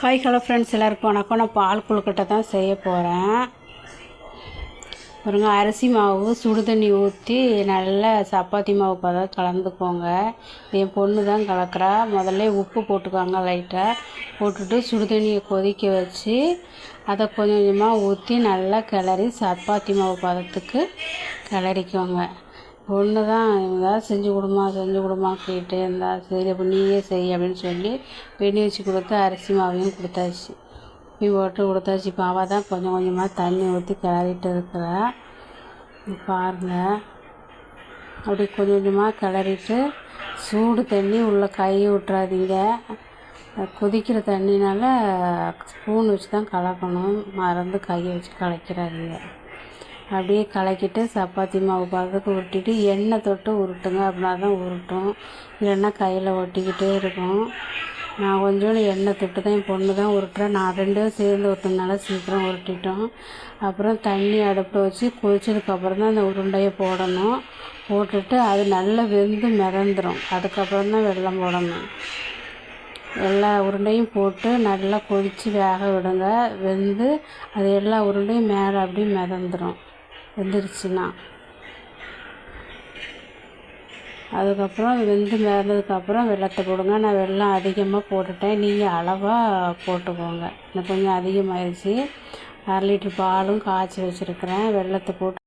Hi hello friends எல்லாருக்கும் வணக்கம். நான் பால் கொழுக்கட்டை தான் செய்ய போகிறேன் பாருங்க அரிசி மாவு சுடு தண்ணி ஊற்றி நல்லா சப்பாத்தி மாவு பதம் கலந்துக்கோங்க. என் பொண்ணு தான் கலக்கிறா. முதல்ல உப்பு போட்டுக்கோங்க லைட்டாக போட்டுட்டு சுடு தண்ணியை கொதிக்க வச்சு அதை கொஞ்சம் கொஞ்சமாக ஊற்றி நல்லா கிளறி சப்பாத்தி மாவு பதத்துக்கு கிளறிக்கோங்க. பொண்ணு தான் ஏதாவது செஞ்சு கொடுமா செஞ்சு கொடுமா கேட்டு இருந்தா சரி அப்போ நீயே செய் அப்படின்னு சொல்லி வெண்ணி வச்சு கொடுத்து அரிசி மாவையும் கொடுத்தாச்சு. உப்பி போட்டு கொடுத்தாச்சு. இப்போ அவள் தான் கொஞ்சம் கொஞ்சமாக தண்ணி ஊற்றி கிளறிட்டு இருக்கிறா. பாருங்கள் அப்படி கொஞ்சம் கொஞ்சமாக கிளறிட்டு சூடு தண்ணி உள்ளே கையை விட்றாதீங்க கொதிக்கிற தண்ணினால ஸ்பூன் வச்சு தான் கலக்கணும். மறந்து கையை வச்சு கலக்கிறாதீங்க. அப்படியே கலக்கிட்டு சப்பாத்தி மாவு பதத்துக்கு உருட்டிட்டு எண்ணெய் தொட்டு உருட்டுங்க அப்படின்னா தான் உருட்டும். இல்லைன்னா கையில் ஒட்டிக்கிட்டே இருக்கும். நான் கொஞ்சோண்டு எண்ணெய் தொட்டு தான் என் பொண்ணு தான் உருட்டுறேன் நான் ரெண்டும் சேர்ந்து ஒட்டுனால சீக்கிரம் உருட்டிட்டோம். அப்புறம் தண்ணி அடுப்பில் வச்சு கொதிச்சதுக்கப்புறம் தான் அந்த உருண்டையை போடணும். போட்டுட்டு அது நல்லா வெந்து மிதந்துடும் அதுக்கப்புறம் தான் வெள்ளம் போடணும். எல்லா உருண்டையும் போட்டு நல்லா கொதித்து வேக விடுங்க. வெந்து அது எல்லா உருண்டையும் மேலே அப்படியே மிதந்துடும் வெந்துருச்சுன்னா. அதுக்கப்புறம் வெந்து மிதந்ததுக்கப்புறம் வெள்ளத்தை போடுங்க. நான் வெள்ளம் அதிகமாக போட்டுட்டேன். நீங்கள் அளவாக போட்டுக்கோங்க. எனக்கு கொஞ்சம் அதிகமாகிடுச்சு அரை லிட்ரு பாலும் காய்ச்சி வச்சுருக்கிறேன். வெள்ளத்தை போட்டு